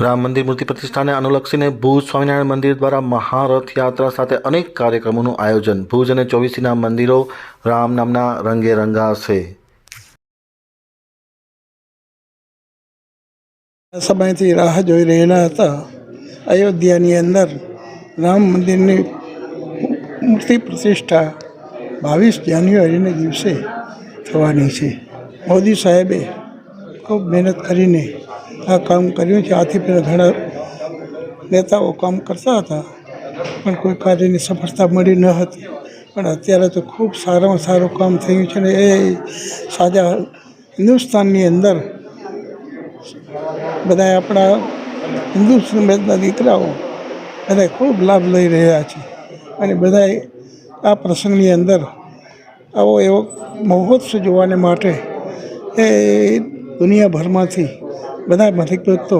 રામ મંદિર મૂર્તિ પ્રતિષ્ઠાને અનુલક્ષીને ભુજ સ્વામિનારાયણ મંદિર દ્વારા મહારથ યાત્રા સાથે અનેક કાર્યક્રમોનું આયોજન. ભુજ અને ચોવીસીના મંદિરો રામ નામના રંગે રંગાશે. સમયથી રાહ જોઈ રહેલા હતા. અયોધ્યાની અંદર રામ મંદિરની મૂર્તિ પ્રતિષ્ઠા બાવીસ જાન્યુઆરીના દિવસે થવાની છે. મોદી સાહેબે ખૂબ મહેનત કરીને આ કામ કર્યું છે. આથી પહેલાં ઘણા નેતાઓ કામ કરતા હતા, પણ કોઈ કાર્યની સફળતા મળી ન હતી. પણ અત્યારે તો ખૂબ સારામાં સારું કામ થયું છે ને એ સાજા હિન્દુસ્તાનની અંદર બધા આપણા હિન્દુ સમાજના દીકરાઓ બધા ખૂબ લાભ લઈ રહ્યા છે. અને બધા આ પ્રસંગની અંદર આવો એવો મહોત્સવ જોવાને માટે એ દુનિયાભરમાંથી બધા હરિભક્તો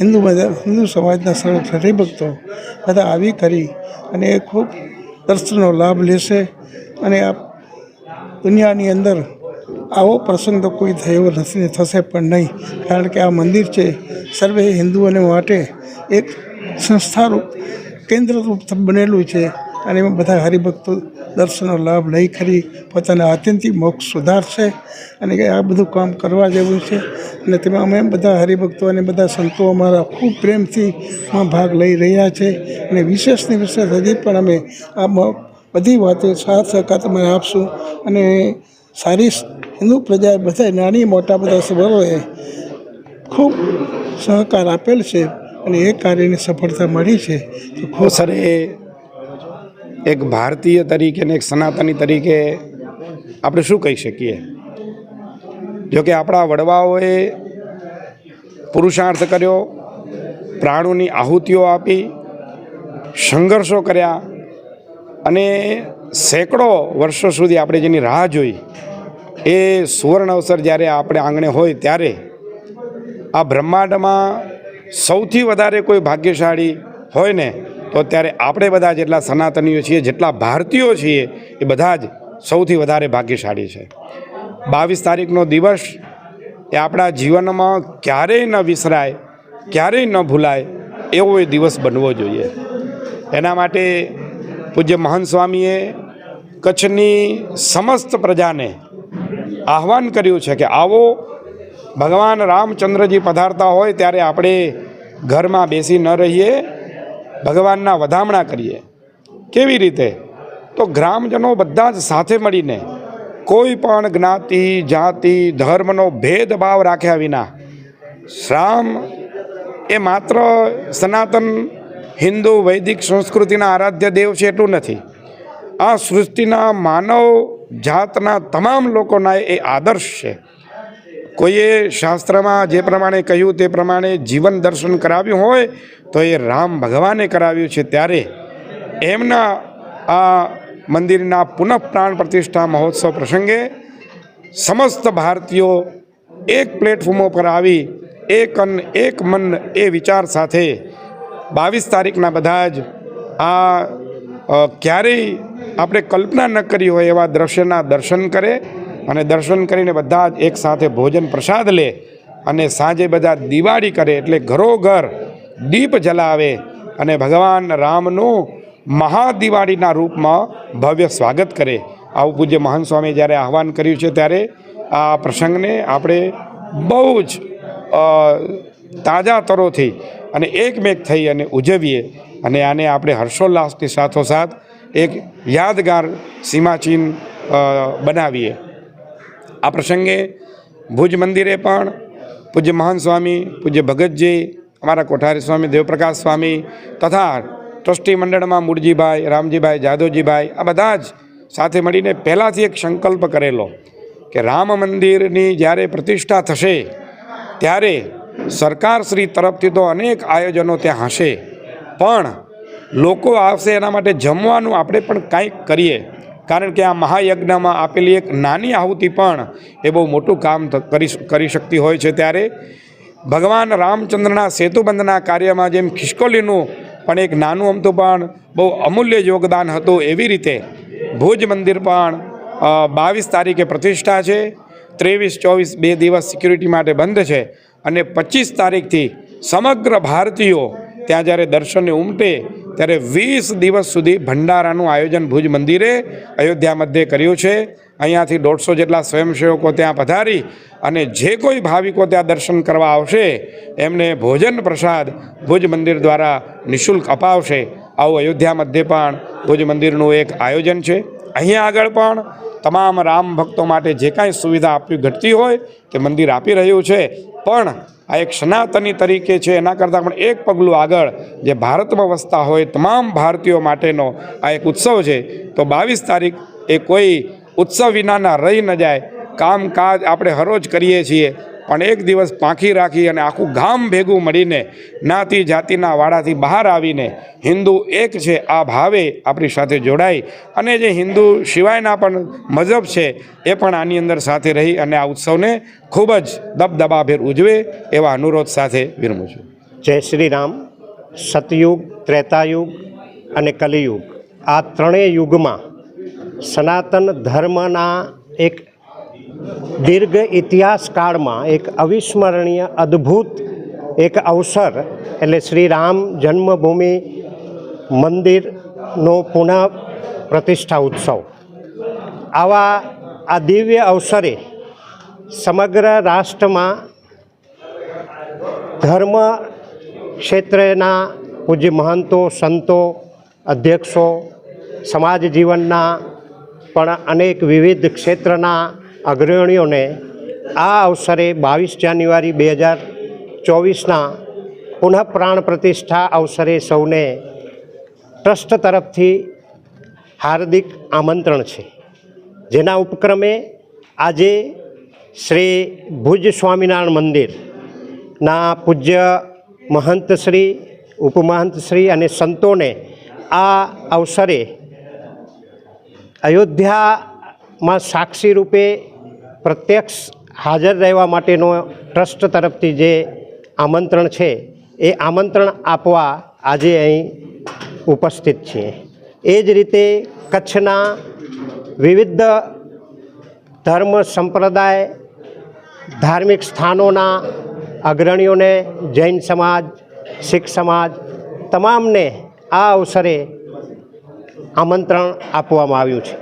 હિન્દુ બધા, હિન્દુ સમાજના સર્વ હરિભક્તો બધા આવી કરી અને એ ખૂબ દર્શનનો લાભ લેશે અને આ દુનિયાની અંદર આવો પ્રસંગ તો કોઈ થયો નથી ને થશે પણ નહીં. કારણ કે આ મંદિર છે સર્વે હિન્દુઓને માટે એક સંસ્થારૂપ, કેન્દ્રરૂપ બનેલું છે અને એમાં બધા હરિભક્તો દર્શનનો લાભ લઈ કરી પોતાના આત્યંતિક મોક્ષ સુધારશે અને આ બધું કામ કરવા જેવું છે. અને તેમાં અમે બધા હરિભક્તો અને બધા સંતો અમારા ખૂબ પ્રેમથી ભાગ લઈ રહ્યા છે. અને વિશેષની વિશેષ હજી પણ અમે આ બધી વાતે સાથ સહકાર તમે આપશું. અને સારી હિન્દુ પ્રજા બધા નાની મોટા બધા સભરોએ ખૂબ સહકાર આપેલ છે અને એ કાર્યની સફળતા મળી છે. તો ખૂબ સર એ એક ભારતીય તરીકે ને એક સનાતની તરીકે આપણે શું કહી શકીએ? જોકે આપણા વડવાઓએ પુરુષાર્થ કર્યો, પ્રાણોની આહુતિઓ આપી, સંઘર્ષો કર્યા અને સેંકડો વર્ષો સુધી આપણે જેની રાહ જોઈ, એ સુવર્ણ અવસર જ્યારે આપણે આંગણે હોય ત્યારે આ બ્રહ્માંડમાં સૌથી વધારે કોઈ ભાગ્યશાળી હોય ને તો ત્યારે આપણે બધા જેટલા સનાતનીઓ છીએ, જેટલા ભારતીયો છીએ, એ બધા જ સૌથી વધારે ભાગ્યશાળી છે. બાવીસ તારીખનો દિવસ એ આપણા જીવનમાં ક્યારેય ન વિસરાય, ક્યારેય ન ભૂલાય, એવો એ દિવસ બનવો જોઈએ. એના માટે પૂજ્ય મહાન સ્વામીએ કચ્છની સમસ્ત પ્રજાને આહવાન કર્યું છે કે આવો ભગવાન રામચંદ્રજી પધારતા હોય ત્યારે આપણે ઘરમાં બેસી ન રહીએ ભગવાનના વધામણા કરીએ. કેવી રીતે? તો ગ્રામજનો બધા જ સાથે મળીને કોઈ પણ જ્ઞાતિ, જાતિ, ધર્મનો ભેદભાવ રાખ્યા વિના શ્રામ એ માત્ર સનાતન હિન્દુ વૈદિક સંસ્કૃતિના આરાધ્ય દેવ છે એટલું નથી. આ સૃષ્ટિના માનવ જાતના તમામ લોકોના એ આદર્શ છે. કોઈએ શાસ્ત્રમાં જે પ્રમાણે કહ્યું તે પ્રમાણે જીવન દર્શન કરાવ્યું હોય, તો એ રામ ભગવાને કરાવ્યું છે. ત્યારે એમના આ મંદિરના પુનઃ પ્રાણ પ્રતિષ્ઠા મહોત્સવ પ્રસંગે સમસ્ત ભારતીયો એક પ્લેટફોર્મ પર આવી, એક અન્ન એક મન એ વિચાર સાથે બાવીસ તારીખના બધા જ આ ક્યારેય આપણે કલ્પના ન કરી હોય એવા દ્રશ્યના દર્શન કરે. અને દર્શન કરીને બધા જ એકસાથે ભોજન પ્રસાદ લે અને સાંજે બધા દિવાળી કરે એટલે ઘરોઘર દીપ જલાવે અને ભગવાન રામનું મહાદિવાળીના રૂપમાં ભવ્ય સ્વાગત કરે. આવું પૂજ્ય મહાન સ્વામી જ્યારે આહવાન કર્યું છે ત્યારે આ પ્રસંગને આપણે બહુ જ તાજા તરોથી અને એકમેક થઈ અને ઉજવીએ અને આને આપણે હર્ષોલ્લાસની સાથોસાથ એક યાદગાર સીમાચિહ્ન બનાવીએ. આ પ્રસંગે ભુજ મંદિરે પણ પૂજ્ય મહાન સ્વામી, પૂજ્ય ભગતજી, અમારા કોઠારી સ્વામી દેવપ્રકાશ સ્વામી તથા ટ્રસ્ટી મંડળમાં મૂળજીભાઈ રામજીભાઈ, જાદવજીભાઈ આ બધા જ સાથે મળીને પહેલાંથી એક સંકલ્પ કરેલો કે રામ મંદિરની જ્યારે પ્રતિષ્ઠા થશે, ત્યારે સરકારશ્રી તરફથી તો અનેક આયોજનો ત્યાં હશે. પણ લોકો આવશે એના માટે જમવાનું આપણે પણ કાંઈક કરીએ. કારણ કે આ મહાયજ્ઞમાં આપેલી એક નાની આહુતિ પણ એ બહુ મોટું કામ કરી કરી શકતી હોય છે ત્યારે ભગવાન રામચંદ્રના સેતુબંધના કાર્યમાં જેમ ખિસકોલીનું પણ એક નાનું અમતું પણ બહુ અમૂલ્ય યોગદાન હતું એવી રીતે ભુજ મંદિર પણ બાવીસ તારીખે પ્રતિષ્ઠા છે, ત્રેવીસ, ચોવીસ બે દિવસ સિક્યુરિટી માટે બંધ છે અને પચીસ તારીખથી સમગ્ર ભારતીયો ત્યાં જ્યારે દર્શને ઉમટે ત્યારે વીસ દિવસ સુધી ભંડારાનું આયોજન ભુજ મંદિરે અયોધ્યા મધ્યે કર્યું છે. અહીંયાથી દોઢસો જેટલા સ્વયંસેવકો ત્યાં પધારી અને જે કોઈ ભાવિકો ત્યાં દર્શન કરવા આવશે, એમને ભોજન પ્રસાદ ભુજ મંદિર દ્વારા નિઃશુલ્ક અપાવશે. આવું અયોધ્યા મધ્યે પણ ભુજ મંદિરનું એક આયોજન છે. અહીંયા આગળ પણ તમામ રામ ભક્તો માટે જે કાંઈ સુવિધા આપવી ઘટતી હોય તે મંદિર આપી રહ્યું છે. પણ આ એક સનાતની તરીકે છે, એના કરતાં પણ એક પગલું આગળ જે ભારતમાં વસતા હોય તમામ ભારતીયો માટેનો આ એક ઉત્સવ છે. તો બાવીસ તારીખ એ કોઈ ઉત્સવ વિનાના રહી ન જાય. કામકાજ આપણે હરોજ કરીએ છીએ. પણ એક દિવસ પાંખી રાખી અને આખું ગામ ભેગું મળીને જ્ઞાતિ જાતિના વાડાથી બહાર આવીને હિન્દુ એક છે, આ ભાવે આપણી સાથે જોડાય અને જે હિન્દુ સિવાયના પણ મذહબ છે, એ પણ આની અંદર સાથે રહી અને આ ઉત્સવને ખૂબ જ દબદબાભેર ઉજવે એવા અનુરોધ સાથે વિરમું છું. જય શ્રી રામ સતયુગ, ત્રેતાયુગ અને કલિયુગ. આ ત્રણેય યુગમાં સનાતન ધર્મના એક દીર્ઘ ઇતિહાસકાળમાં એક અવિસ્મરણીય અદ્ભુત એક અવસર, એટલે શ્રી રામ જન્મભૂમિ મંદિરનો પુનઃ પ્રતિષ્ઠા ઉત્સવ. આવા આ દિવ્ય અવસરે સમગ્ર રાષ્ટ્રમાં ધર્મ ક્ષેત્રના પૂજ્ય મહંતો, સંતો, અધ્યક્ષો, સમાજ જીવનના પણ અનેક વિવિધ ક્ષેત્રના અગ્રણીઓને આ અવસરે બાવીસ જાન્યુઆરી બે હજાર ચોવીસના પુનઃ પ્રાણ પ્રતિષ્ઠા અવસરે સૌને ટ્રસ્ટ તરફથી હાર્દિક આમંત્રણ છે. જેના ઉપક્રમે આજે શ્રી ભુજ સ્વામિનારાયણ મંદિરના પૂજ્ય મહંત શ્રી, ઉપમહંત શ્રી અને સંતોને આ અવસરે અયોધ્યામાં સાક્ષી રૂપે પ્રત્યક્ષ હાજર રહેવા માટેનો ટ્રસ્ટ તરફથી જે આમંત્રણ છે, એ આમંત્રણ આપવા આજે અહીં ઉપસ્થિત છીએ. એ જ રીતે કચ્છના વિવિધ ધર્મ સંપ્રદાય, ધાર્મિક સ્થાનોના અગ્રણીઓને જૈન સમાજ, શીખ સમાજ તમામને આ અવસરે આમંત્રણ આપવામાં આવ્યું છે.